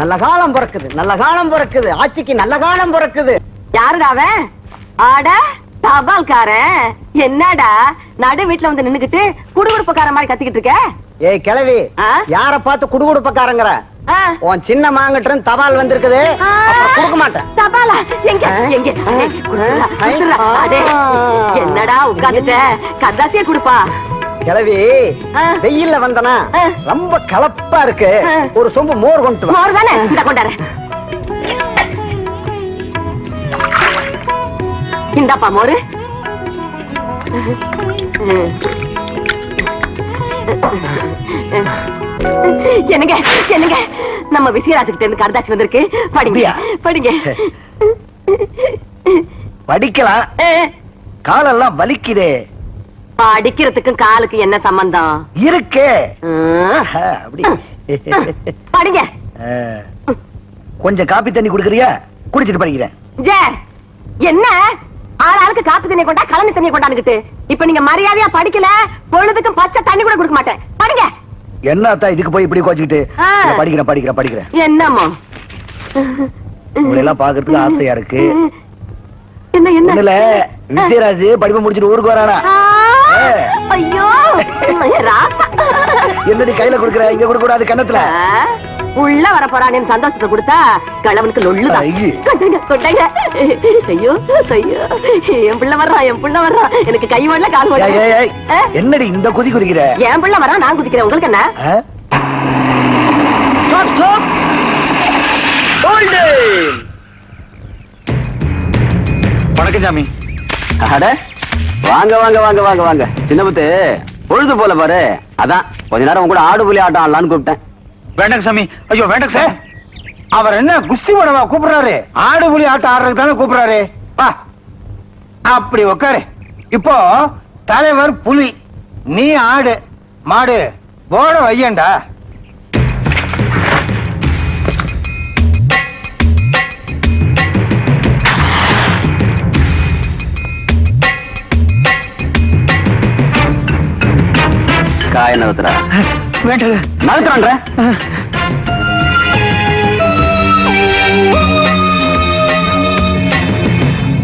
நல்ல காலம் பிறக்குது நல்ல காலம் பிறக்குது. ஆட்சிக்கு நல்ல காலம் பிறக்குது. யாருடா அவன்? ஆட தபால்காரன். என்னடா? நடு வீட்டுல வந்து நின்னுகிட்டு குடுகுடுப்புக்கார மாதிரி கத்திக்கிட்டு இருக்க? ஏய் கிழவி? யார பார்த்து குடுகுடுப்பக்காரங்கிற? உன் சின்ன மாங்கிட்ட தபால் வந்திருக்குது. கொடுக்க மாட்டேன். தபாலா? எங்க? எங்க. என்னடா உட்கார்ந்துட்ட கதாசிய குடுப்பா. கிழவி ஆ. வெயில்ல வந்தனா. ரொம்ப கலப்பா இருக்கு. ஒரு சொம்பு மோர் கொண்டு மோர் தானே? இந்த கொண்டாரு. இந்தாப்பா மோரு. என்னங்க என்னங்க? நம்ம விசயராஜுக்கிட்ட இருந்து கரதாசி வந்திருக்கு. படிங்க? படிங்க. படிக்கலாம். காலெல்லாம் வலிக்குதே. படிக்கிறதுக்கும் காலுக்கு என்ன சம்பந்தம்? இருக்கே. படிங்க. கொஞ்சம் காப்பி தண்ணி குடுக்கறியா? குடிச்சிட்டு படிக்கிறேன். ஜே என்ன? ஆள் ஆளுக்கு காப்பி தண்ணி கொண்டா கலனி தண்ணி கொண்டாந்துக்கிட்டு. இப்ப நீங்க மரியாதையா படிக்கல பொழுதுக்கும் பச்சை தண்ணி கூட கொடுக்க மாட்டேன். படிங்க. என்னத்தா இதுக்கு போய் இப்படி கோச்சுக்கிட்டு? படிக்கிறேன் படிக்கிறேன் படிக்கிறேன். என்னமோ உங்களை எல்லாம் பாக்குறதுக்கு ஆசையா இருக்கு. என்ன என்ன? படிப்பு முடிச்சிட்டு ஊருக்கு வரானா. ஐயோ என்னடி கையில குடுக்குற? இங்க கொடுக்க கூடாது கண்ணத்துல உள்ள வர போறானேன்னு சந்தோஷத்தை கொடுத்தா கிழவனுக்கு லொள்ளுதான் ஐயே. கொண்டாங்க கொண்டாங்க ஐயோ ஐயோ. என் பிள்ளை வர்றான் என் பிள்ளை வர்றான் எனக்கு கை ஓடல கால். ஓடல. என்னடி இந்த குதி குதிக்கிற? என் பிள்ளை வர்றான் நான் குதிக்கிறேன். உங்களுக்கு என்ன. Hold it. வணக்கம் சாமி. அட. வாங்க வாங்க வாங்க வாங்க வாங்க. சின்னமுத்து பொழுது போல பாரு. அதான் கொஞ்ச நேரம் உங்க கூட ஆடு புலி ஆட்டம் ஆடலாம்னு கூப்பிட்டேன். வேண்டாங்க சாமி. ஐயோ வேண்டாங்க சார் அவர் என்ன குஸ்தி போடவா கூப்பிடுறாரு? ஆடு புலி ஆட்டம் ஆடுறதுக்கு தானே கூப்பிடுறாரு. வா. அப்படி உட்காரு இப்போ தலைவர் புலி நீ ஆடு மாடு போட வையண்டா. காய நகத்துறா வேண்டாங்க நகத்துறான்ற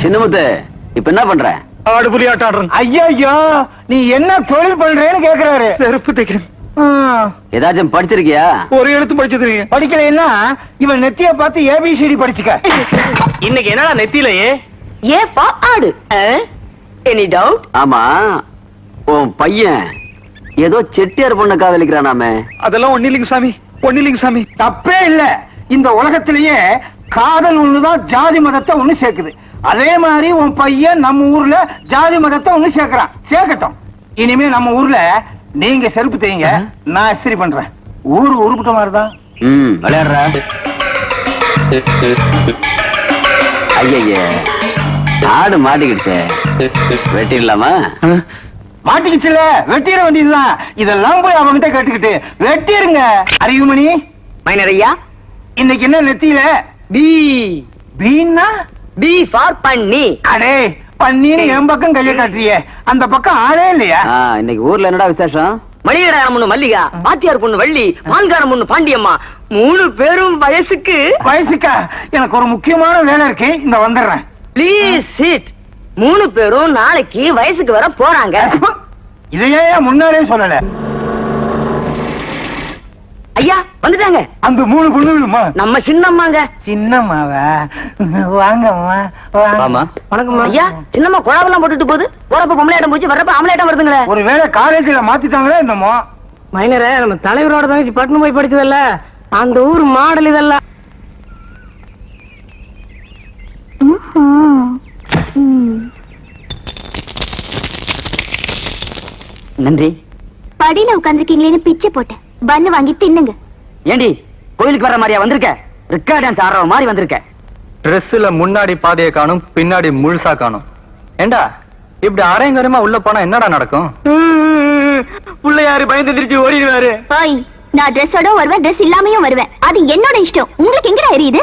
சின்னமுத்து இப்ப என்ன பண்ற? ஆடு புலி ஆட்டம் ஆடுறேன். ஐயோ நீ என்ன தொழில் பண்றேன்னு கேக்குறாரு. செருப்பு தைக்கிறேன். ஆ, ஏதாச்சும் படிச்சிருக்கியா? ஒரு எழுத்து படிச்சது படிக்கலைன்னா இவன் நெத்திய பார்த்து ஏபிசிடி படிச்சுக்க. இன்னைக்கு என்னடா நெத்தியிலேயே? ஏப்பா ஆடு. எனி டவுட் ஆமா உன் பையன் ஏதோ செட்டியார் பொண்ணு காதலிக்கிறானாமே. அதெல்லாம் ஒண்ணு இல்லைங்க சாமி ஒண்ணு இல்லைங்க சாமி. தப்பே இல்ல. இந்த உலகத்திலேயே காதல் ஒண்ணுதான் ஜாதி மதத்தை ஒண்ணு சேர்க்குது. அதே மாதிரி உன் பையன் நம்ம ஊர்ல ஜாதி மதத்தை ஒண்ணு சேர்க்கறான். சேர்க்கட்டும். இனிமே நம்ம ஊர்ல நீங்க செருப்பு தேய்ங்க நான் இஸ்திரி பண்றேன். ஊரு உருப்பிட்ட மாதிரிதான். ம். விளையாடுற. ஐயய்ய ஆடு மாட்டிக்கிடுச்சே. வெட்டிடலாமா? மாட்டிக்கிச்சுல. வெட்டிட வேண்டியதுதான். இதெல்லாம் போய் அவன்கிட்ட கேட்டுக்கிட்டு வெட்டிருங்க. அறிவுமணி மைனர் ஐயா. இன்னைக்கு என்ன நெத்தியில? பி. பீன்னா? பி ஃபார் பண்ணி அடே பன்னீர் என் பக்கம் கைய காட்டுறியே. அந்த பக்கம் ஆளே இல்லையா? இன்னைக்கு ஊர்ல என்னடா விசேஷம்? மணிகடாரம் பொண்ணு மல்லிகா பாத்தியார் பொண்ணு வள்ளி மான்காரம் பொண்ணு பாண்டியம்மா. மூணு பேரும் வயசுக்கு வயசுக்கா? எனக்கு ஒரு முக்கியமான வேலை இருக்கு. இந்த வந்துடுறேன். ப்ளீஸ் சிட் மூணு பேரும் நாளைக்கு வயசுக்கு வர போறாங்க. இதையே முன்னாடியே சொல்லல. ஐயா வந்துட்டாங்க. அந்த மூணு பொண்ணுகளுமா? நம்ம சின்னம்மாங்க. சின்னம்மாவா? வாங்கம்மா ஆமா வணக்கம் ஐயா சின்னம்மா குழாவெல்லாம் போட்டுட்டு போகுது. போறப்ப பொம்பளையாட்டம் போச்சு வர்றப்ப ஆம்பளையாட்டம் வருதுங்களே. ஒரு வேளை காலேஜ்ல மாத்திட்டாங்களே என்னமோ? மைனரே நம்ம தலைவரோட தங்கச்சி பட்டணம் போய் படிச்சதல்ல. அந்த ஊர் மாடல் இதெல்லாம். நன்றி. படியில உட்காந்துருக்கீங்களேன்னு பிச்சை போட்டேன். பண்ணு வாங்கி தின்னுங்க. ஏண்டி கோயிலுக்கு வர மாதிரியா வந்திருக்க? ரிக்கார்ட் டான்ஸ் ஆடுற மாதிரி வந்திருக்க. ட்ரெஸ்ல முன்னாடி பாதையை காணும் பின்னாடி முழுசா காணும். ஏண்டா இப்படி அரையங்கரமா உள்ள போனா என்னடா நடக்கும்? பிள்ளையாரு பயந்து திருச்சி ஓடிடுவாரு. ஓய் நான் ட்ரெஸ்ஸோட வருவேன் ட்ரெஸ் இல்லாமையும் வருவேன். அது என்னோட இஷ்டம். உங்களுக்கு எங்கடா எரியுது?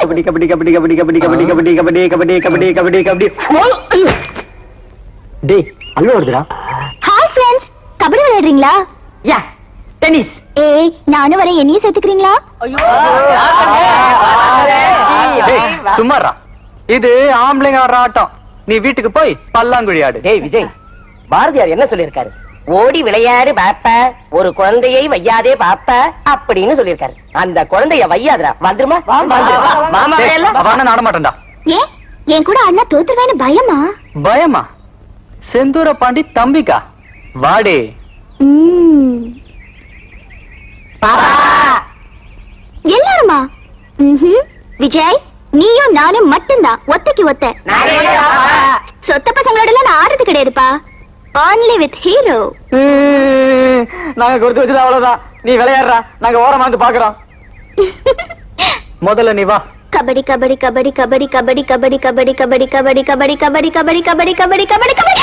கபடி கபடி கபடி கபடி கபடி கபடி கபடி கபடி கபடி கபடி கபடி கபடி டேய் அங்க வருதுடா ஹாய் ஃப்ரெண்ட்ஸ் கபடி விளையாடுறீங்களா யா டென்னிஸ் ஏய் நானும் வரேன் என்னையும் சேர்த்துக்கிறீங்களா சும்மாரா இது ஆம்பளைங்க ஆடுற ஆட்டம் நீ வீட்டுக்கு போய் பல்லாங்குழி ஆடு டேய் விஜய் பாரதியார் என்ன சொல்லியிருக்காரு ஓடி விளையாடு பாப்ப. ஒரு குழந்தையை வையாதே பாப்ப அப்படின்னு சொல்லியிருக்காரு. அந்த குழந்தைய வையாதுடா. வந்துருமா? மாட்டேன்டா ஏன் என் கூட அண்ணா தோத்துருவேன்னு பயமா? பயமா? செந்தூர பாண்டி தம்பிக்கா? வாடே. எல்லாருமா. விஜய் நீயும் நானும் மட்டும்தான். ஒத்தைக்கு ஒத்த. சொத்த பசங்களோட நான் ஆடுறது கிடையாதுப்பா. Only with ஹீரோ நாங்க கொடுத்து வச்சது அவ்வளவுதான் நீ விளையாடுறா நாங்க ஓரமா வந்து பாக்குறோம் முதல்ல நீ வா கபடி கபடி கபடி கபடி கபடி கபடி கபடி கபடி கபடி கபடி கபடி கபடி கபடி கபடி கபடி கபடி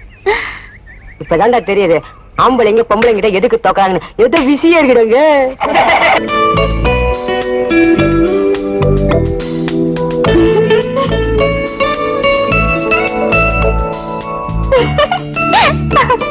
இப்பதான்டா தெரியுது. ஆம்பளைங்க பொம்பளைங்கிட்ட எதுக்கு தோக்காங்கன்னு எதோ விஷயம் இருக்குடுங்க கபடி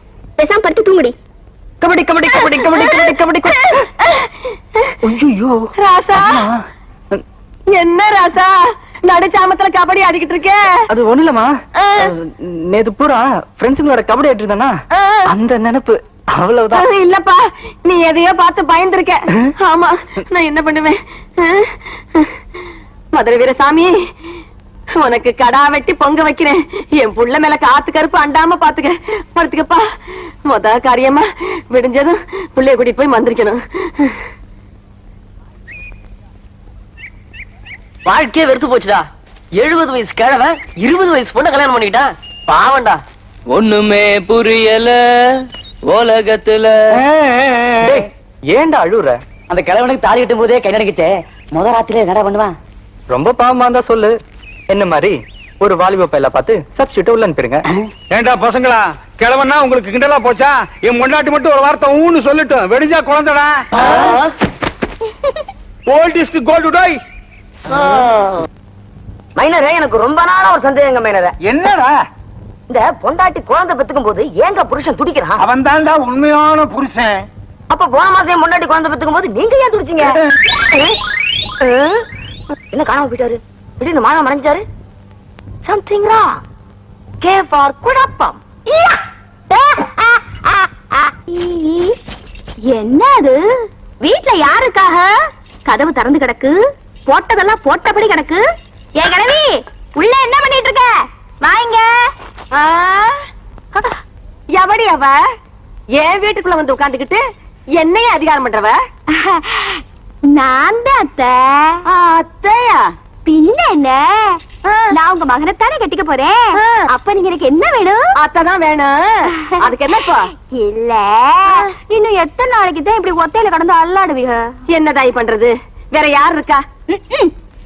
பேசாம படுத்து தூங்குடி. கபடி கபடி கபடி கபடி கபடி கபடி ஐயோ ராசா. என்ன ராசா? நடுச்சாமத்துல கபடி ஆடிக்கிட்டு இருக்க. அது ஒண்ணு இல்லம்மா. ஆ. நேத்து பூரா ஃப்ரெண்ட்ஸுங்களோட கபடி ஆடிட்டு இருந்தானா. அந்த நினைப்பு. அவ்வளவுதான். இல்லப்பா. நீ எதையோ பார்த்து பயந்துருக்க. ஆமா நான் என்ன பண்ணுவேன்? மதுரை வீரசாமி உனக்கு கடா வெட்டி பொங்க வைக்கிறேன். என் புள்ள மேல காத்து கருப்பு அண்டாம பாத்துக்க. படுத்துக்கப்பா. முத காரியமா விடிஞ்சதும் புள்ளைய கூட்டிட்டு போய் மந்திரிக்கணும். வாழ்க்கையே வெறுத்து போச்சுடா. எழுபது வயசு கிழவ இருபது வயசு பொண்ணு கல்யாணம் பண்ணிக்கிட்டான் பாவண்டா ஒண்ணுமே புரியல உலகத்துல. ஏன்டா அழுற அந்த கிழவனுக்கு தாலி கட்டும் போதே கை நடிக்கிட்டே முத ராத்திரில என்னடா பண்ணுவான்? ரொம்ப பாவமா இருந்தா சொல்லு. என்ன மாதிரி? ஒரு வாலிப பையல பார்த்து சப்ஸ்டியூட் உள்ள அனுப்பிடுங்க. ஏண்டா பசங்களா கிழவனா உங்களுக்கு கிண்டலா போச்சா? என் முன்னாடி மட்டும் ஒரு வார்த்தை ஊன்னு சொல்லட்டும் வெடிஞ்சா குழந்தைடா. ஓல்ட் இஸ் கோல்டு டோய் மைனரே எனக்கு ரொம்ப நாளா ஒரு சந்தேகங்க மைனரே. என்னடா? இந்த பொண்டாட்டி குழந்தை பெத்துக்கும் போது ஏங்க புருஷன் துடிக்கிறான்? அவன் தான்டா உண்மையான புருஷன். அப்ப போன மாசம் பொண்டாட்டி குழந்தை பெத்துக்கும் போது நீங்க ஏன் துடிச்சீங்க? என்ன காணாம போயிட்டாரு? திடீர்னு மானம் மறைஞ்சாரு சம்திங் ரா கே ஃபார் குழப்பம்! என்ன அது வீட்ல யாருக்காக? கதவு திறந்து கிடக்கு. போட்டதெல்லாம் போட்டபடி கிடக்கு. ஏ கிழவி உள்ள என்ன பண்ணிட்டு இருக்க? வாங்க. ஆ? எவடி அவ? என் வீட்டுக்குள்ள வந்து உட்கார்ந்துகிட்டு என்னைய அதிகாரம் பண்றவ? நான் தான் அத்தை. அத்தையா? பின்ன என்ன நான் உங்க மகனைத்தானே கட்டிக்க போறேன். அப்ப நீங்க எனக்கு என்ன வேணும்? அத்தை தான் வேணும். அதுக்கு என்னப்பா? இல்ல. இன்னும் எத்தனை நாளைக்கு தான் இப்படி ஒத்தையில கடந்து அல்லாடுவீங்க? என்ன தாய் பண்றது? வேற யார் இருக்கா.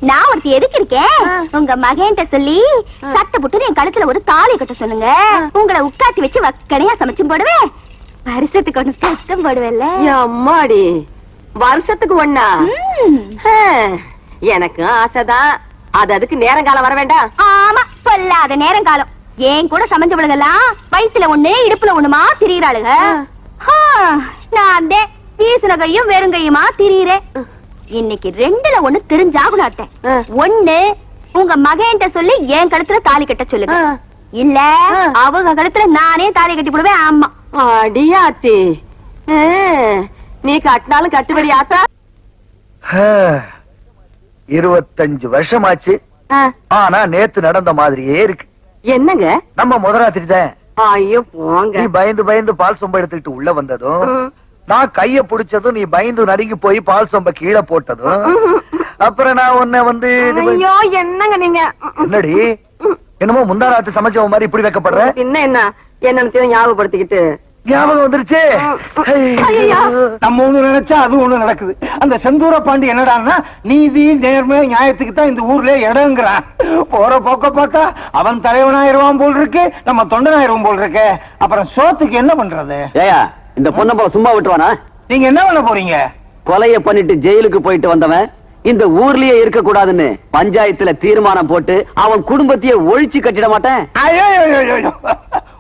நான் ஒருத்தி எதுக்கு இருக்கேன்? உங்க மகன்கிட்ட சொல்லி சட்டை புட்டு என் கழுத்துல ஒரு தாலி கட்ட சொல்லுங்க. உங்களை உட்காத்தி வச்சு வக்கனையா சமைச்சும் போடுவேன். வருஷத்துக்கு ஒண்ணு கஷ்டம் போடுவேன்ல. அம்மாடி வருஷத்துக்கு ஒண்ணா? எனக்கு ஆசைதான். அது அதுக்கு நேரங்காலம் வர வேண்டாம். ஆமா பொல்லாத நேரம் காலம் ஏன் கூட சமைஞ்சவளுங்கெல்லாம் வயித்துல ஒண்ணு இடுப்புல ஒண்ணுமா திரியிறாளுங்க நான் வீசின கையும் வெறுங்கையுமா திரியிறேன் இன்னைக்கு ரெண்டுல ஒண்ணு தெரிஞ்சாகணும் அத்தை. ஒண்ணு உங்க மகன்கிட்ட சொல்லி என் கழுத்துல தாலி கட்ட சொல்லுங்க. இல்ல. அவங்க கழுத்துல நானே தாலி கட்டி போடுவேன் ஆமா. அடியாத்தி நீ கட்டினாலும் கட்டுபடி ஆத்தா. இருபத்தஞ்சு வருஷமாச்சு. ஆனா நேத்து நடந்த மாதிரியே இருக்கு. என்னங்க? நம்ம முதராத்திரி தான் ஐயோ போங்க. நீ பயந்து பயந்து பால் சொம்ப எடுத்துக்கிட்டு உள்ள வந்ததும். நான் கைய புடிச்சதும் நீ பயந்து நடுங்கி போய் பால் சொம்ப கீழே போட்டதும் அப்புறம் நான் உன்னை வந்து ஐயோ என்னங்க நீங்க? என்னடி? என்னமோ முந்தா ராத்து சமைச்சவ மாதிரி இப்படி வைக்கப்படுற? என்ன என்ன? என்னன்னு ஞாபகப்படுத்திக்கிட்டு. ஞாபகம் வந்துருச்சு. நம்ம ஒண்ணு நினைச்சா அது ஒண்ணு நடக்குது. அந்த செந்தூர பாண்டி என்னடான்னா நீதி நேர்மை நியாயத்துக்கு தான் இந்த ஊர்ல இடங்கிறான் போற போக்க பார்த்தா அவன் தலைவனாயிருவான் போல் இருக்கு நம்ம தொண்டனாயிருவோம் போல் இருக்கு அப்புறம் சோத்துக்கு என்ன பண்றது? ஏயா இந்த பொண்ணை போல சும்மா விட்டுவானா நீங்க என்ன பண்ண போறீங்க? கொலைய பண்ணிட்டு ஜெயிலுக்கு போயிட்டு வந்தவன் இந்த ஊர்லயே இருக்க கூடாதுன்னு பஞ்சாயத்துல தீர்மானம் போட்டு அவன் குடும்பத்தையே ஒழிச்சு கட்டிட மாட்டேன்.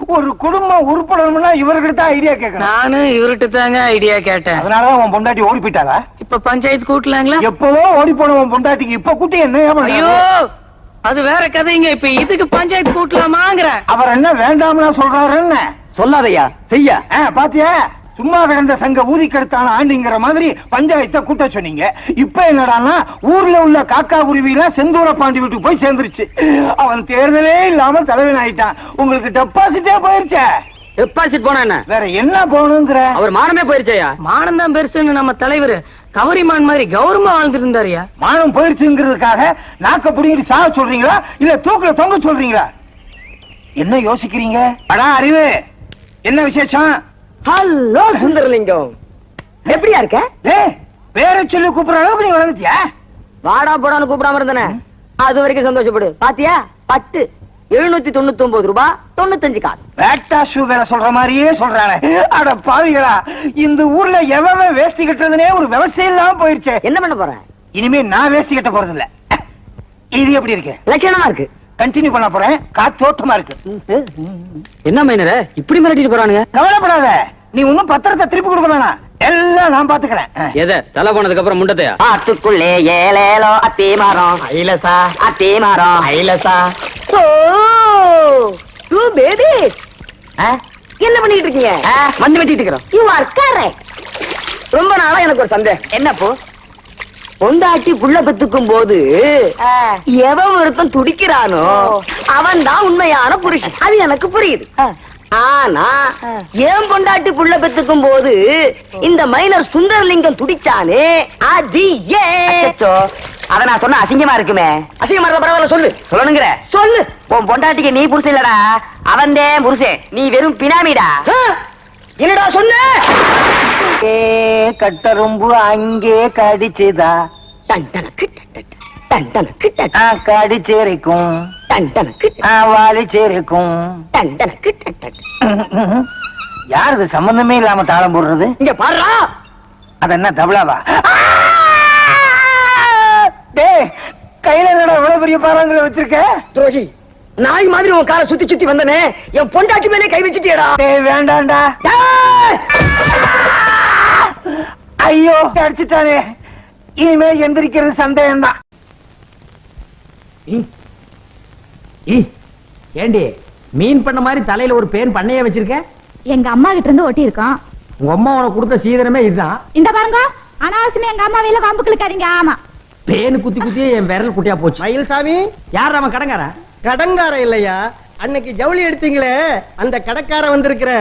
ஒரு குடும்பம் உருப்படணும்னா இவர்கிட்ட தான் ஐடியா கேட்கணும். நானும் இவர்கிட்ட தாங்க ஐடியா கேட்டேன். அதனாலதான் உன் பொண்டாட்டி ஓடி போயிட்டாளா? இப்ப பஞ்சாயத்து கூட்டலாங்களா? எப்பவோ ஓடி போன உன் பொண்டாட்டிக்கு இப்ப குட்டி என்ன ஐயோ அது வேற கதைங்க. இப்ப இதுக்கு பஞ்சாயத்து கூட்டலாமாங்கிற. அவர் என்ன வேண்டாம்னா சொல்றாருன்னு. சொல்லாதய்யா செய்ய. ஆ, பாத்தியா? சும்மா கிடந்த சங்க ஊதி கெடுத்தான ஆண்டிங்கிற மாதிரி பஞ்சாயத்தை கூட்ட சொன்னீங்க. இப்ப என்னடான்னா ஊர்ல உள்ள காக்கா குருவி எல்லாம் செந்தூர பாண்டி வீட்டுக்கு போய் சேர்ந்துருச்சு. அவன் தேர்தலே இல்லாம தலைவன் ஆயிட்டான். உங்களுக்கு டெபாசிட்டே போயிருச்சே. டெபாசிட் போனா என்ன? வேற என்ன போகணுங்கிற? அவர் மானமே போயிருச்சேயா? மானம் தான் பெருசுன்னு நம்ம தலைவர். கவரிமான் மாதிரி கௌரவமா வாழ்ந்துட்டு இருந்தாருயா மானம் போயிருச்சுங்கிறதுக்காக நாக்க புடிங்கிட்டு சாக சொல்றீங்களா? இல்ல தூக்குல தொங்க சொல்றீங்களா? என்ன யோசிக்கிறீங்க? அடா அறிவு. என்ன விசேஷம்? ஹலோ சுந்தரலிங்கம். எப்படியா இருக்க? பேரை சொல்லி கூப்பிடுற அளவுக்கு நீ வளர்ந்துட்டியா? வாடா போடான்னு கூப்பிடாம இருந்தனே. அது வரைக்கும் சந்தோஷப்படு. பாத்தியா? பட்டு. எழுநூத்தி தொண்ணூத்தி ஒன்பது ரூபாய் தொண்ணூத்தஞ்சு காசு. வேட்டா ஷூ வேலை சொல்ற மாதிரியே சொல்றானே. அட பாவிகளா இந்த ஊர்ல எவன் வேஷ்டி கட்டுறதுனே ஒரு விவசாயம் இல்லாம போயிருச்சே. என்ன பண்ண போற? இனிமே நான் வேஷ்டி கட்ட போறது இல்ல இது எப்படி இருக்கு? லட்சணமா இருக்கு. கண்டினியூ பண்ண போறேன். காத்தோட்டமா இருக்கு. என்ன மைனர? இப்படி மிரட்டிட்டு போறானுங்க. கவலைப்படாத. நீ ஒன்னும் பத்திரத்தை திருப்பி கொடுக்க வேணாம். எல்லாம் நான் பாத்துக்கிறேன். எதை? தலை போனதுக்கு அப்புறம் முண்டத்தையா? ஆத்துக்குள்ளே ஏலேலோ அத்தி மரம். ஐலசா. அத்தி மரம். ஐலசா. ஓ டூ பேபி. என்ன பண்ணிட்டு இருக்கீங்க? மண்ணு வெட்டிட்டு இருக்கிறோம். யூ ஆர் கரெக்ட் ரொம்ப நாளா எனக்கு ஒரு சந்தேகம். என்னப்போ பொண்டாட்டி புள்ள பெத்துக்கும் போது எவன் ஒருத்தன் துடிக்கிறானோ அவன் தான் உண்மையான புருஷன். அது எனக்கு புரியுது. ஆனா ஏன் பொண்டாட்டி புள்ள பெத்துக்கும் போது இந்த மைனர் சுந்தரலிங்கம் துடிச்சானே? அது ஏன்? அத நான் சொன்ன அசிங்கமா இருக்குமே. அசிங்கமா இருக்க பரவாயில்ல சொல்லு. சொல்லணுங்கிற? சொல்லு. உன் பொண்டாட்டிக்கு நீ புருஷன் இல்லடா. அவன் புருஷன் நீ வெறும் பினாமிடா. என்னடா சொன்ன? கட்டரும்பு அங்கே கடிச்சுதா? டன் டனக்கு டன் டன் டன் டனக்கு டன் டன் கடிச்சிருக்கும் டன் டனக்கு வாலிச்சிருக்கும் டன் டனக்கு டன் டன் யார் இது? சம்பந்தமே இல்லாம தாளம் போடுறது? இங்க பாருடா அது என்ன தபலாவா டேய் கையில என்னடா இவ்வளவு பெரிய பாறாங்களை வச்சிருக்க? துரோகி நாய் மாதிரி உன் காரை சுத்தி சுத்தி வந்தனே. என் பொண்டாட்டி மேலே கை வச்சுட்டியடா. டேய் வேண்டாம்டா! ஐயோ அடிச்சுட்டானே. இனிமே எந்திரிக்கிறது சந்தேகம் தான் ஏண்டி மீன் பண்ண மாதிரி தலையில ஒரு பேன் பண்ணையே வச்சிருக்க? எங்க அம்மா கிட்ட இருந்து ஒட்டி இருக்கோம் உங்க அம்மா உனக்கு கொடுத்த சீதனமே இதுதான். இந்த பாருங்க அனாவசியமா எங்க அம்மா வேல வம்பு கிழக்காதீங்க ஆமா. பேனு குத்தி குத்தியே என் விரல் குட்டியா போச்சு. மயில்சாமி. யார் அவன் கடங்காரன் கடங்கார இல்லையா? அன்னைக்கு ஜவுளி எடுத்தீங்களே அந்த கடக்கார வந்திருக்கிற.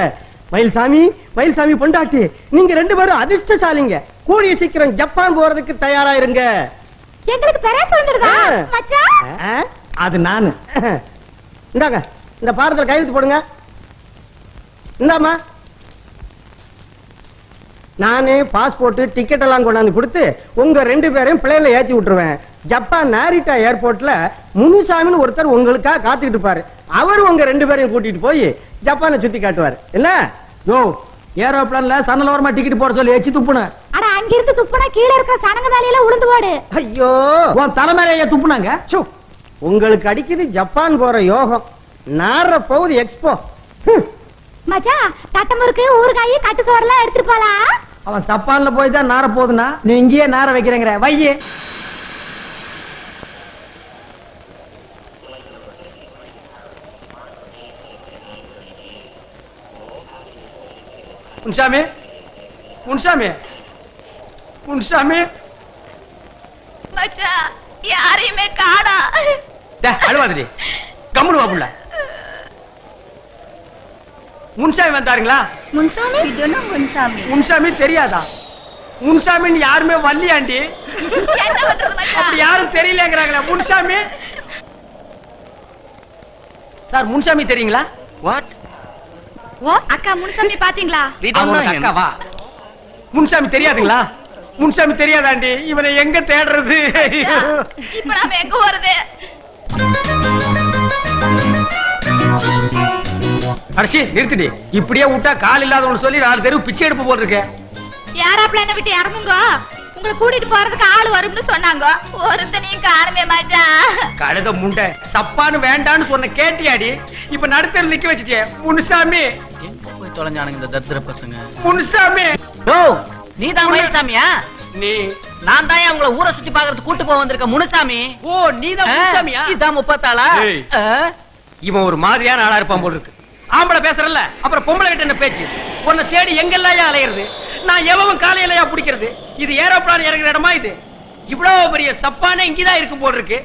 மயில்சாமி மயில்சாமி பொண்டாட்டி நீங்க ரெண்டு பேரும் அதிர்ஷ்டசாலிங்க. கூடிய சீக்கிரம் ஜப்பான் போறதுக்கு தயாரா இருங்க. எங்களுக்கு பெராசு வந்துடுதா? ஆ. மச்சான்? அது நானு. இந்தாங்க இந்த பாரத்தில் கையெழுத்து போடுங்க. இந்தாம்மா. நானே பாஸ்போர்ட் டிக்கெட் எல்லாம் கொண்டாந்து கொடுத்து உங்க ரெண்டு பேரையும் பிளேன்ல ஏத்தி விட்டுருவேன். ஜப்பான் நாரிட்டா ஏர்போர்ட்ல முனுசாமின்னு ஒருத்தர் உங்களுக்காக காத்துக்கிட்டு இருப்பாரு. அவர் உங்க ரெண்டு பேரையும் கூட்டிட்டு போய் ஜப்பானை சுத்தி காட்டுவார். என்ன? யோ ஏரோப்ளான்ல சன்னலோரமா டிக்கெட் போட சொல்லி எச்சு துப்புன அட அங்கிருந்து துப்புனா கீழே இருக்கிற சனங்க வேலையில உளுந்து போடு. ஐயோ உன் தலைமையில துப்புனாங்க? சு, உங்களுக்கு அடிக்குது ஜப்பான் போற யோகம். நார போகுது எக்ஸ்போ. மச்சான் தட்டமுறுக்கு ஊறுகாய் கட்டு சோறெல்லாம் எடுத்துட்டு போலாம் அவன் சப்பான்ல போய் தான் நார போகுதுன்னா நீ இங்கேயே நார வைக்கிறேங்கிற. வையே. முன்சாமி? முன்சாமி? முன்சாமி மச்சான் யாரையுமே காணா. அழுவாதிரி கம்முனு வா புள்ள. முன்சாமி வந்தாருங்களா? முன்சாமி? இதுன்னு முன்சாமி? முன்சாமி தெரியாதா? முன்சாமின்னு யாருமே வரலையாண்டி? என்ன பண்றது மச்சான் அப்படி யாரும் தெரியலங்கிறாங்களே முன்சாமி. சார் முன்சாமி தெரியுங்களா? வாட் ஓ அக்கா முன்சாமி பாத்தீங்களா? அக்காவா முன்சாமி தெரியாதுங்களா? முன்சாமி தெரியாதாண்டி? இவனை எங்க தேடுறது? இப்ப நாம எங்க போறது? அடிச்சு நிறுத்திடி. இப்படியே விட்டா கால் இல்லாதவனு சொல்லி நாலு தெருவு பிச்சை எடுப்பு போட்டிருக்கேன் யாராப்ல என்ன விட்டு இறங்குங்க? உங்களை கூட்டிட்டு போறதுக்கு ஆள் வரும்னு சொன்னாங்க. ஒருத்தனையும் காணுமே மச்சான். கழுத முண்டை சப்பான்னு வேண்டான்னு சொன்ன கேட்டியாடி? இப்ப நடுத்தர் நிக்க வச்சுட்டே முனுசாமி. போய் தொலைஞ்சானுங்க இந்த தத்திர பசங்க? முனுசாமி. ஓ நீ தான் மயில்சாமியா நீ. நான் தான் உங்களை ஊரை சுத்தி பாக்குறது கூட்டு போக வந்திருக்க முனுசாமி. ஓ நீதான் முனுசாமியா? இதான் முப்பத்தாளா. இவன் ஒரு மாதிரியான ஆளா இருப்பான் போல இருக்கு. ஆம்பளை பேசுறல்ல அப்புறம் பொம்பளை கிட்ட என்ன பேச்சு? உன்னை தேடி எங்கெல்லாம் அலையிறது? நான் எவன் காலையிலயா பிடிக்கிறது? இது ஏரோப்ளான் இறங்குற இடமா இது? இவ்வளவு பெரிய சப்பானே இங்கதான் இருக்கு போல இருக்கு.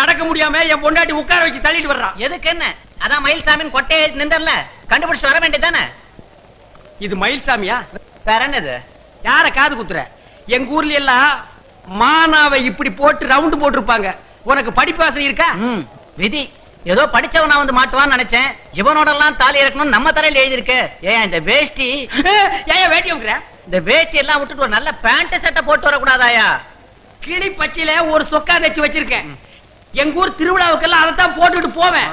நடக்க முடியாம என் பொண்டாட்டி உட்கார வச்சு தள்ளிட்டு வர்றான் எதுக்கு என்ன? அதான் மயில்சாமின்னு கொட்டையை நின்றல கண்டுபிடிச்சு வர வேண்டியதானே இது மயில்சாமியா வேற என்னது? யார காது குத்துற? எங்க ஊர்ல எல்லாம் மானாவை இப்படி போட்டு ரவுண்டு போட்டிருப்பாங்க. உனக்கு படிப்பு வாசனை இருக்கா? விதி. ஏதோ படிச்சவனா வந்து மாட்டுவான்னு நினைச்சேன். இவனோட எல்லாம் தாலி இறக்கணும் நம்ம தலையில எழுதிருக்கு ஏன் இந்த வேஷ்டி. ஏன் வேட்டி வைக்கிற இந்த வேஷ்டி எல்லாம் விட்டுட்டு ஒரு நல்ல பேண்ட் சட்டை போட்டு வரக்கூடாதாயா? கிளி பச்சையில ஒரு சொக்கா தச்சு வச்சிருக்கேன். எங்க ஊர் திருவிழாவுக்கெல்லாம் அதைத்தான் போட்டுட்டு போவேன்.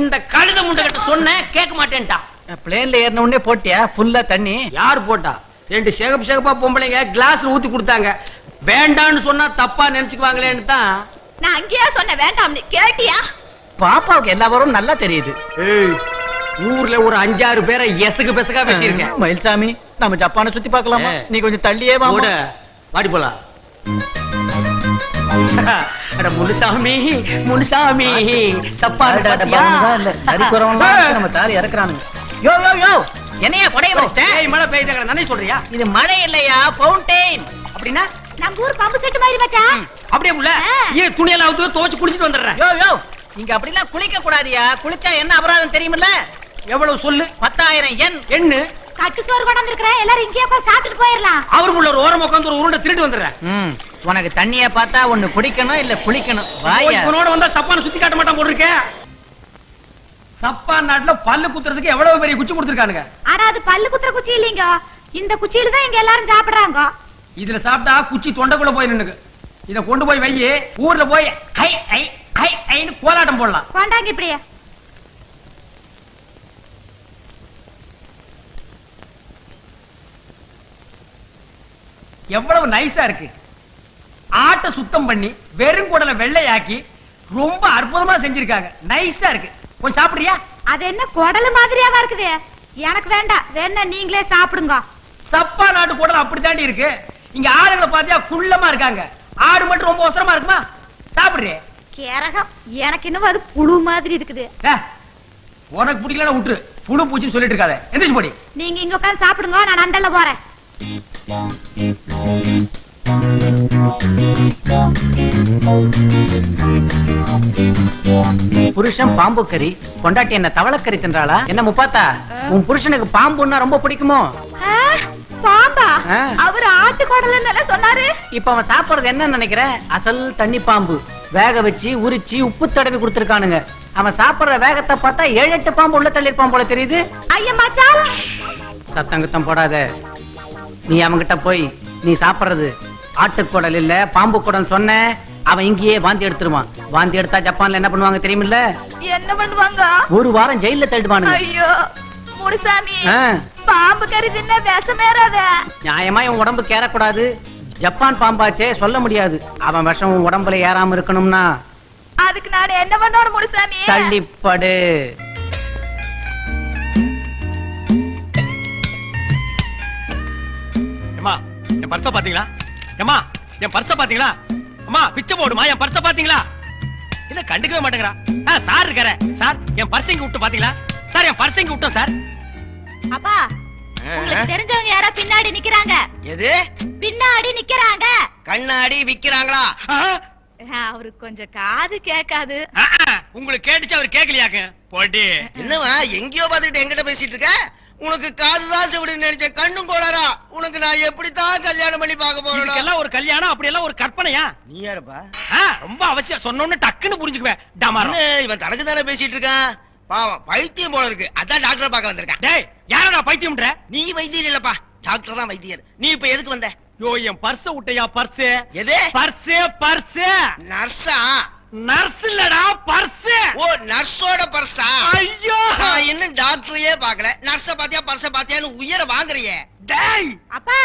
இந்த கழுத முண்டை கிட்ட சொன்னேன் கேட்க மாட்டேன்ட்டான். பிளேன்ல ஏறின உடனே போட்டியா? ஃபுல்லா தண்ணி. யார் போட்டா? ரெண்டு சிகப்பு சிகப்பா பொம்பளைங்க கிளாஸ்ல ஊத்தி கொடுத்தாங்க. வேண்டான்னு சொன்னா தப்பா நினைச்சுக்குவாங்களேன்னு தான். நான் அங்கேயா சொன்ன வேண்டாம் கேட்டியா? பாப்பாவுக்கு எல்லா வரும் நல்லா தெரியுது. ஏய், ஊர்ல ஒரு அஞ்சாறு பேரை எசகு பெசகா வச்சிருக்கேன் மயில்சாமி நம்ம ஜப்பானை சுத்தி பார்க்கலாமா. நீ கொஞ்சம் தள்ளியே வா கூட வாடி போலாம். அட முனுசாமி முனுசாமி சப்பாடு? நம்ம தாலி இறக்குறானுங்க. யோ யோ யோ! என்னையா கொடைய வச்சிட்டேன் ஏய், மழை பெய்யுது நானே சொல்றியா? இது மழை இல்லையா ஃபவுண்டெயின் அப்படின்னா? நம்ம ஊர் பம்பு செட்டு மாதிரி மச்சான் அப்படியே உள்ள. ஏன் துணியெல்லாம் அவுத்து துவச்சு குளிச்சிட்டு வந்துடுறேன். யோ யோ நீங்க அப்படிலாம் குளிக்க கூடாதியா? குளிச்சா என்ன அபராதம் தெரியுமில்ல? எவ்வளவு சொல்லு? பத்தாயிரம் எண். எண்ணு? கட்டு சோறு கொண்டாந்து இருக்கிறேன் எல்லாரும் இங்கேயே போய் சாப்பிட்டுட்டு போயிடலாம் அவருக்குள்ள ஒரு ஓரம் உட்காந்து ஒரு உருண்டை திருட்டு வந்துடுறேன். ம், உனக்கு தண்ணிய பார்த்தா ஒண்ணு குடிக்கணும் இல்ல குளிக்கணும்? வாயா. வந்தா சப்பான சுத்தி காட்ட மாட்டான் போட்டிருக்க. சப்பான் நாட்டுல பல்லு குத்துறதுக்கு எவ்வளவு பெரிய குச்சி கொடுத்துருக்கானுங்க? ஆனா அது பல்லு குத்துற குச்சி இல்லைங்க. இந்த குச்சியில தான் இங்க எல்லாரும் சாப்பிடுறாங்க. இதுல சாப்பிட்டா குச்சி தொண்டைக்குள்ள போய் நின்னுக்கு. இத கொண்டு போய் வையி ஊர்ல போய் ஐ ஐ ஐ ஐன்னு கோலாட்டம் போடலாம். கொண்டாங்க இப்படியே. எவ்வளவு நைஸா இருக்கு. ஆட்டை சுத்தம் பண்ணி வெறும் குடலை வெள்ளையாக்கி ரொம்ப அற்புதமா செஞ்சிருக்காங்க. நைஸா இருக்கு. கொஞ்சம் சாப்பிடுறியா? அது என்ன குடலு மாதிரியாவா இருக்குது? எனக்கு வேண்டாம். வேணா நீங்களே சாப்பிடுங்க. சப்பா நாட்டு குடல் அப்படித்தாண்டி இருக்கு. இங்க ஆடுகளை பாத்தியா குள்ளமா இருக்காங்க. ஆடு மட்டும் ரொம்ப அவசரமா இருக்குமா? சாப்பிடுறியே கேரகம். எனக்கு இன்னும் அது புழு மாதிரி இருக்குது. உனக்கு பிடிக்கலன்னா விட்டுரு. புழு பூச்சின்னு சொல்லிட்டு இருக்காத. எந்திரிச்சு போடி. நீங்க இங்க உட்கார்ந்து சாப்பிடுங்க. நான் அண்டல்ல போறேன். புருஷன் பாம்பு கறி பொண்டாட்டி என்ன தவளக்கறி தின்றாளா? என்ன முப்பாத்தா? உன் புருஷனுக்கு பாம்புன்னா ரொம்ப பிடிக்குமோ? பாம்பா. அவர் ஆட்டு குடல்னு சொன்னாரு? இப்ப அவன் சாப்பிடுறது என்ன நினைக்கிற? அசல் தண்ணி பாம்பு. வேக வச்சு உரிச்சு உப்பு தடவி கொடுத்திருக்கானுங்க. அவன் சாப்பிடுற வேகத்தை பார்த்தா ஏழு எட்டு பாம்பு உள்ள தள்ளிருப்பான் போல தெரியுது. ஐயா மச்சான்! சத்தம் குத்தம் போடாத. நீ அவன்கிட்ட போய் நீ சாப்பிடுறது ஆட்டுக்குடல் இல்ல பாம்பு குடல் சொன்ன அவன் இங்கேயே வாந்தி எடுத்துருவான். வாந்தி எடுத்தா ஜப்பான்ல என்ன பண்ணுவாங்க தெரியுமில்ல? என்ன பண்ணுவாங்க? ஒரு வாரம் ஜெயில தள்ளிடுவானுங்க ஐயோ முனுசாமி. பாம்பு கறி தின்ன விஷமேறாத. நியாயமா இவன் உடம்புக்கு ஏறக்கூடாது ஜப்பான் பாம்பாச்சே சொல்ல முடியாது. அவன் விஷம் உடம்புல ஏறாம இருக்கணும்னா. அதுக்கு நான் என்ன பண்ணணும் முனுசாமி? தள்ளிப்படு. என் பர்ஸ பாத்தீங்களா ஏமா என் பர்ஸ பாத்தீங்களா அம்மா பிச்சை போடுமா என் பர்ஸ பாத்தீங்களா இல்ல கண்டுக்கவே மாட்டேங்கிறா. ஆ, சார் இருக்காரு. சார் என் பர்ஸ் இங்க விட்டு பாத்தீங்களா சார் என் பர்ஸ் இங்க விட்டோம் சார். அப்பா உங்களுக்கு தெரிஞ்சவங்க யாரோ பின்னாடி நிக்கிறாங்க. எது? பின்னாடி நிக்கிறாங்க. கண்ணாடி விக்கிறாங்களா? அவருக்கு கொஞ்சம் காது கேட்காது. உங்களுக்கு கேட்டுச்சு அவர் கேட்கலையாக்கு? போட்டி. என்னவா எங்கேயோ பார்த்துட்டு என்கிட்ட பேசிட்டு இருக்க? உனக்கு காதுதான் செவிடுன்னு நினைச்சேன் கண்ணும் கோளாரா உனக்கு நான் எப்படித்தான் கல்யாணம் பண்ணி பார்க்க போறேன்? இதுக்கெல்லாம் ஒரு கல்யாணம் அப்படி எல்லாம் ஒரு கற்பனையா? நீ யாருப்பா? ரொம்ப அவசியம். சொன்னோன்னு டக்குன்னு புரிஞ்சுக்குவேன். டமாரம் இவன் தனக்கு தானே பேசிட்டு இருக்கான்? பாவம் பைத்தியம் போல இருக்கு. அதான் டாக்டரை பார்க்க வந்திருக்கான். டேய் யாரடா பைத்தியம்ன்ற? நீ வைத்தியர் இல்லப்பா. டாக்டர் தான் வைத்தியர். நீ இப்ப எதுக்கு வந்த? யோ என் பர்ஸ விட்டையா பர்ஸ்? எது? Purse purse. நர்ஸா? நர்ஸ் இல்லடா பர்ஸ். ஓ நர்ஸோட பர்ஸா? ஐயோ. நான் இன்னும் டாக்டரையே பார்க்கல. நர்ஸ பாத்தியா பர்ஸ பாத்தியான்னு உயர வாங்குறியே. டேய். அப்பா?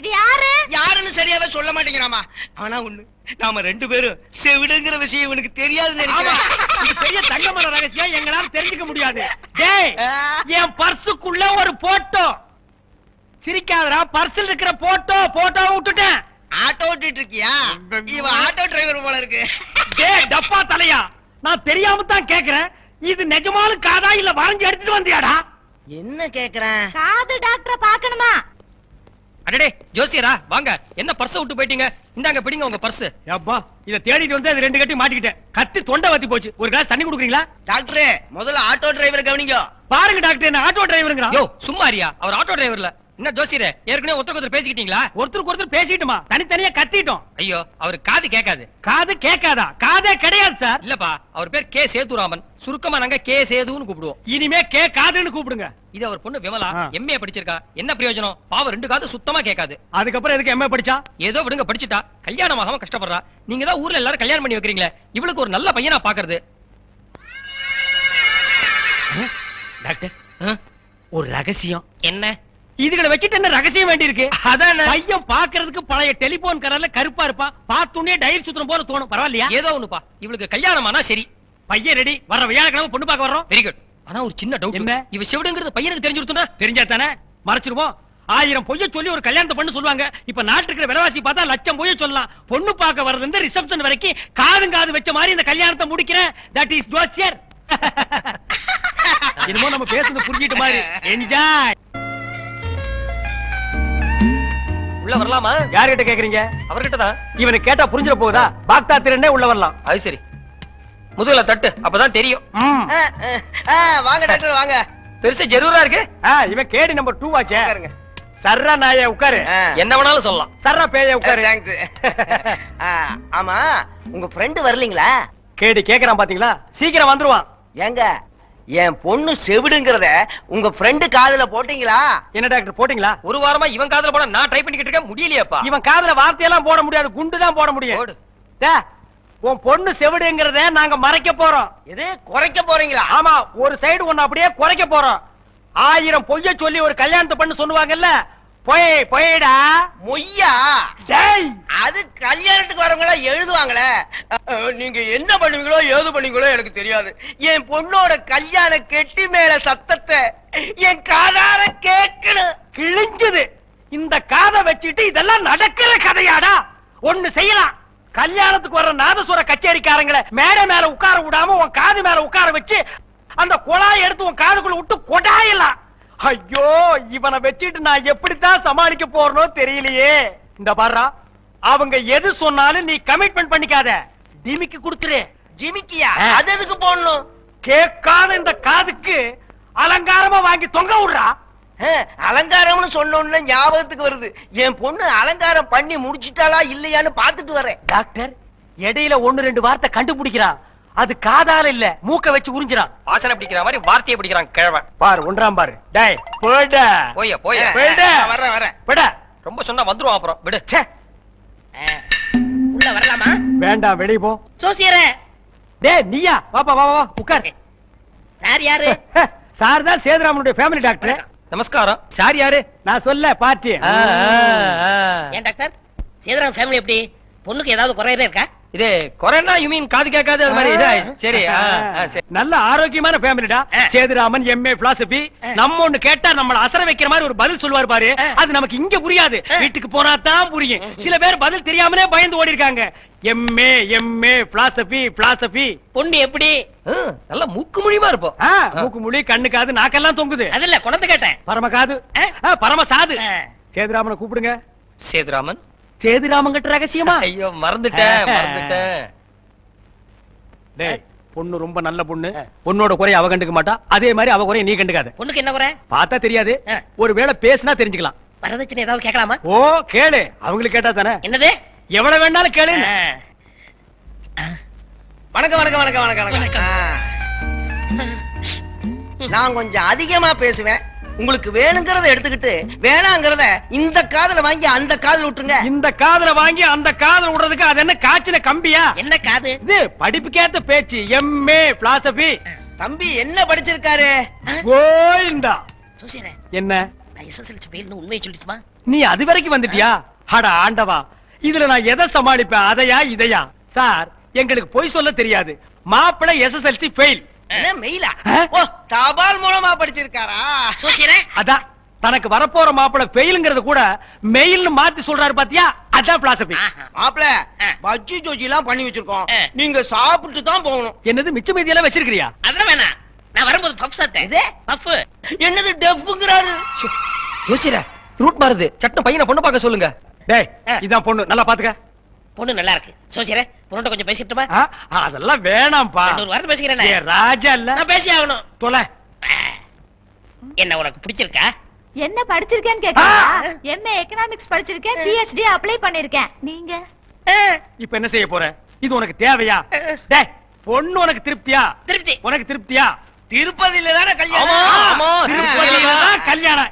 இது யாரு? யாருன்னு சரியாவே சொல்ல மாட்டேங்கிறாமா? ஆனா ஒண்ணு நாம ரெண்டு பேரும் செவிடுங்கிற விஷயம் இவனுக்கு தெரியாதுன்னு நினைக்கிறேன். இது பெரிய தங்கமர ரகசியம் எங்களால தெரிஞ்சுக்க முடியாது. டேய் என் பர்சுக்குள்ள ஒரு போட்டோ. சிரிக்காதடா பர்சில் இருக்கிற போட்டோ போட்டோ விட்டுட்டேன். ஆட்டோ ஓட்டிட்டு இருக்கியா இவன் ஆட்டோ டிரைவர் போல இருக்கு. டேய் டப்பா தலையா. நான் தெரியாம தான் கேக்குறேன். இது நிஜமாலும் காதா இல்ல வரைஞ்சு எடுத்துட்டு வந்தியாடா? என்ன கேக்குறேன்? காது டாக்டரை பார்க்கணுமா? அடடே ஜோசியரா வாங்க. என்ன பர்ஸ விட்டு போயிட்டீங்க? இந்தாங்க பிடிங்க உங்க பர்ஸ். அப்பா இத தேடிட்டு வந்து அது ரெண்டு கட்டி மாட்டிக்கிட்டேன். கத்தி தொண்டை வத்தி போச்சு. ஒரு கிளாஸ் தண்ணி குடுக்குறீங்களா? டாக்டரே முதல்ல ஆட்டோ டிரைவர் கவனிங்க. பாருங்க டாக்டர் என்ன ஆட்டோ டிரைவருங்கிறா யோ சும்மா அறியா அவர் ஆட்டோ டிரைவர்ல. என்ன ஜோசியரே ஏற்கனவே ஒருத்தருக்கு ஒருத்தர் பேசிக்கிட்டீங்களா? ஒருத்தருக்கு ஒருத்தர் பேசிட்டுமா? தனித்தனியா கத்திட்டோம். ஐயோ அவர் காது கேட்காது. காது கேட்காதா? காதே கிடையாது சார். இல்லப்பா அவர் பேர் கே சேதுராமன். சுருக்கமா நாங்க கே சேதுன்னு கூப்பிடுவோம். இனிமே கே காதுன்னு கூப்பிடுங்க. இது அவர் பொண்ணு விமலா. எம்ஏ படிச்சிருக்கா. என்ன பிரயோஜனம்? பாவம் ரெண்டு காது சுத்தமா கேட்காது. அதுக்கப்புறம் எதுக்கு எம்ஏ படிச்சா? ஏதோ விடுங்க படிச்சுட்டா. கல்யாணம் ஆகாம கஷ்டப்படுறா. நீங்க தான் ஊர்ல எல்லாரும் கல்யாணம் பண்ணி வைக்கிறீங்களே இவளுக்கு ஒரு நல்ல பையனா பாக்குறது. டாக்டர்? ஒரு ரகசியம். என்ன? இதுகளை வச்சுட்டு என்ன ரகசியம் வேண்டி இருக்கு? அதானே. பையன் பாக்குறதுக்கு பழைய டெலிபோன் கலர்ல கருப்பா இருப்பான். பார்த்துனே டயல் சுத்தணும் போல தோணும். பரவாயில்லையா? ஏதோ ஒண்ணுப்பா. இவளுக்கு கல்யாணம் ஆனா சரி. பையன் ரெடி வர வியாழக்கிழமை பொண்ணு பார்க்க வர்றோம். வெரி குட் ஆனா ஒரு சின்ன டவுட் என்ன? இவ செவிடுங்கிறது பையனுக்கு தெரிஞ்சு கொடுத்தா தெரிஞ்சா தானே? மறைச்சிருவோம். ஆயிரம் பொய்ய சொல்லி ஒரு கல்யாணத்தை பண்ணு சொல்லுவாங்க. இப்ப இருக்கிற விலைவாசி பார்த்தா லட்சம் பொய்ய சொல்லலாம். பொண்ணு பார்க்க வர்றது இருந்து ரிசப்ஷன் வரைக்கும் காதும் காது வச்ச மாதிரி இந்த கல்யாணத்தை முடிக்கிறேன். தட் இஸ் ஜோசியர் என்னமோ நம்ம பேசுறது புரிஞ்சிட்ட மாதிரி. என்ஜாய் உள்ள வரலாமா? யார்கிட்ட கேக்குறீங்க? அவர்கிட்ட தான் இவனை கேட்டா புரிஞ்சிட போகுதா? பாக்தா திரண்டே உள்ள வரலாம். அது சரி. முதுகுல தட்டு அப்பதான் தெரியும். வாங்க டாக்டர் வாங்க. பெருசு ஜரூரா இருக்கு? இவன் கேடி நம்பர் டூ ஆச்சே. சர்ரா நாய உட்காரு. ஆ. என்ன வேணாலும் சொல்லலாம். சர்ரா பேய உட்காரு. தேங்க்ஸ் ஆமா உங்க ஃப்ரெண்டு வரலீங்களா? கேடி கேக்குறான் பாத்தீங்களா? சீக்கிரம் வந்துருவான். ஏங்க? என் பொண்ணு செவிடுங்கிறத உங்க ஃப்ரெண்டு காதுல போட்டீங்களா? என்ன டாக்டர் போட்டீங்களா? ஒரு வாரமா இவன் காதுல போனா நான் ட்ரை பண்ணிக்கிட்டு இருக்கேன். முடியலையாப்பா. இவன் காதுல வார்த்தையெல்லாம் போட முடியாது குண்டு தான் போட முடியும். போடு. டே, உன் பொண்ணு செவிடுங்கிறத நாங்க மறைக்க போறோம். இது குறைக்க போறீங்களா? ஆமா ஒரு சைடு ஒண்ணு அப்படியே குறைக்க போறோம். ஆயிரம் பொய்ய சொல்லி ஒரு கல்யாணத்தை பண்ணு சொல்லுவாங்கல்ல போய் போயிடா. மொய்யா? டேய். அது கல்யாணத்துக்கு வரவங்க எல்லாம் எழுதுவாங்களே நீங்க என்ன பண்ணுவீங்களோ ஏது பண்ணுவீங்களோ எனக்கு தெரியாது. என் பொண்ணோட கல்யாண கெட்டி மேல சத்தத்தை என் காதார கேட்கணும். கிழிஞ்சது. இந்த காதை வச்சுட்டு இதெல்லாம் நடக்கிற கதையாடா. ஒண்ணு செய்யலாம். கல்யாணத்துக்கு வர்ற நாதசுர கச்சேரிக்காரங்களை மேடை மேல உட்கார விடாம உன் காது மேல உட்கார வச்சு அந்த குழாய் எடுத்து உன் காதுக்குள்ள விட்டு கொடாயலாம். ஐயோ இவனை வச்சுட்டு நான் எப்படித்தான் சமாளிக்க போறனோ தெரியலையே. இந்த பாருடா அவங்க எது சொன்னாலும் நீ கமிட்மெண்ட் பண்ணிக்காத. டிமிக்கு கொடுத்துரு. ஜிமிக்கியா. அது எதுக்கு போடணும்? கேட்காத இந்த காதுக்கு அலங்காரமா வாங்கி தொங்க விடுறா. அலங்காரம்னு சொன்ன உடனே ஞாபகத்துக்கு வருது. என் பொண்ணு அலங்காரம் பண்ணி முடிச்சிட்டாளா இல்லையான்னு பாத்துட்டு வரேன். டாக்டர் இடையில ஒண்ணு ரெண்டு வார்த்தை கண்டுபிடிக்கிறான் அது காதால இல்ல மூக்க வச்சு உறிஞ்சிரான் வாசனை பிடிக்கிற மாதிரி வார்த்தையை பிடிக்கிறான் கிழவன். பாரு ஒன்றாம் பாரு. டேய் போட போய போய. வர்றேன் வரேன் போட ரொம்ப சொன்னா வந்துருவான் அப்புறம். விடு. ச்சே. உள்ள வரலாமா? வேண்டாம் வெளிய போ. சோசியரே. டேய் நீயா? வாப்பா வா வா, வா உட்கார். சார் யாரு? சார் தான் சேதுராமனுடைய ஃபேமிலி டாக்டர் நமஸ்காரம். சார் யாரு? நான் சொல்ல பார்ட்டி ஆ, ஆ, ஆ. ஏன் டாக்டர்? சேதுராம் ஃபேமிலி எப்படி? பொண்ணுக்கு ஏதாவது குறையவே இருக்கா? இது கொரோனா யூ மீன் காது கேட்காது அது மாதிரி. இதா சரி நல்ல ஆரோக்கியமான ஃபேமிலிடா. சேதுராமன் எம்ஏ பிலாசபி நம்ம ஒண்ணு கேட்டா நம்மள அசர வைக்கிற மாதிரி ஒரு பதில் சொல்லுவார் பாரு. அது நமக்கு இங்க புரியாது. வீட்டுக்கு போனா தான் புரியும். சில பேர் பதில் தெரியாமலே பயந்து ஓடி இருக்காங்க எம்ஏ எம்ஏ பிலாசபி பிலாசபி பொண்ணு எப்படி? நல்ல மூக்கு மொழிமா இருப்போம். மூக்கு முழி கண்ணு காது நாக்கெல்லாம் தொங்குது. அதில்ல குணத்தை கேட்டேன். பரம காது. பரம சாது. சேதுராமனை கூப்பிடுங்க. சேதுராமன். சேதுராமன் கிட்ட ரகசியமா? ஐயோ மறந்துட்டேன் மறந்துட்டேன். டேய் பொண்ணு ரொம்ப நல்ல பொண்ணு. பொண்ணோட குறைய அவ கண்டுக்க மாட்டா. அதே மாதிரி அவ குறைய நீ கண்டுக்காத. பொண்ணுக்கு என்ன குறை? பார்த்தா தெரியாது. ஒருவேளை பேசினா தெரிஞ்சுக்கலாம். வரதட்சணை ஏதாவது கேட்கலாமா? ஓ கேளு. அவங்களுக்கு கேட்டா தானே. என்னது? எவ்வளவு வேணாலும் கேளு. வணக்கம் வணக்கம் வணக்கம் வணக்கம் வணக்கம். நான் கொஞ்சம் அதிகமா பேசுவேன். உங்களுக்கு வேணுங்கிறத எடுத்துக்கிட்டு வேணாங்கிறத இந்த காதுல வாங்கி அந்த காதுல விட்டுருங்க இந்த காதுல வாங்கி அந்த காதுல விடுறதுக்கு அது என்ன காய்ச்சின கம்பியா? என்ன காது? இது படிப்புக்கேத்த பேச்சு எம்ஏ பிலாசபி தம்பி என்ன படிச்சிருக்காரு? கோயிந்தா சோசியரே. என்ன? நான் எஸ்எஸ்எல்சி ஃபெயில்னு உண்மையை சொல்லிட்டுமா? நீ அது வரைக்கும் வந்துட்டியா? அட ஆண்டவா இதுல நான் எதை சமாளிப்பேன்? அதையா இதையா? சார் எங்களுக்கு பொய் சொல்ல தெரியாது. மாப்பிள்ளை எஸ்எஸ்எல்சி ஃபெயில் என்ன மெயிலா? ஓ தபால் மூலமா படிச்சிருக்காரா? சோசியரே. அதான் தனக்கு வரப்போற மாப்பிள்ளை ஃபெயிலுங்கிறது கூட மெயில்னு மாத்தி சொல்றாரு பாத்தியா? அதான் பிலாசபி மாப்பிள பஜ்ஜி ஜோஜி எல்லாம் பண்ணி வச்சிருக்கோம். நீங்க சாப்பிட்டு தான் போகணும். என்னது மிச்ச மீதியெல்லாம் வச்சிருக்கிறியா? அதெல்லாம் வேணாம். நான் வரும்போது பப் சாப்பிட்டேன். இது? பப் என்னது டெப்புங்கிறாரு யோசிர ரூட் மாறுது. சட்டம் பையனை பொண்ணு பார்க்க சொல்லுங்க. டேய் இதான் பொண்ணு. நல்லா பாத்துக்க. பொண்ணு நல்லா இருக்கு. சோசியரே பொண்ணு கொஞ்சம் பேசிட்டுமா அதெல்லாம் வேணாம்ப்பா. ஒரு வாரம் பேசிக்கிறேன். ஏ, ராஜா இல்ல. நான் பேசி ஆகணும். தொலை. என்ன உனக்கு பிடிச்சிருக்கா? என்ன படிச்சிருக்கேன்னு கேக்குறீங்களா? எம்ஏ எக்கனாமிக்ஸ் படிச்சிருக்கேன் பிஹெச்டி அப்ளை பண்ணிருக்கேன் நீங்க? இப்ப என்ன செய்ய போற? இது உனக்கு தேவையா? டேய் பொண்ணு உனக்கு திருப்தியா? திருப்தி. உனக்கு திருப்தியா? திருப்பதியில தானே கல்யாணம் ஆமா. திருப்பதியில தான் கல்யாணம்.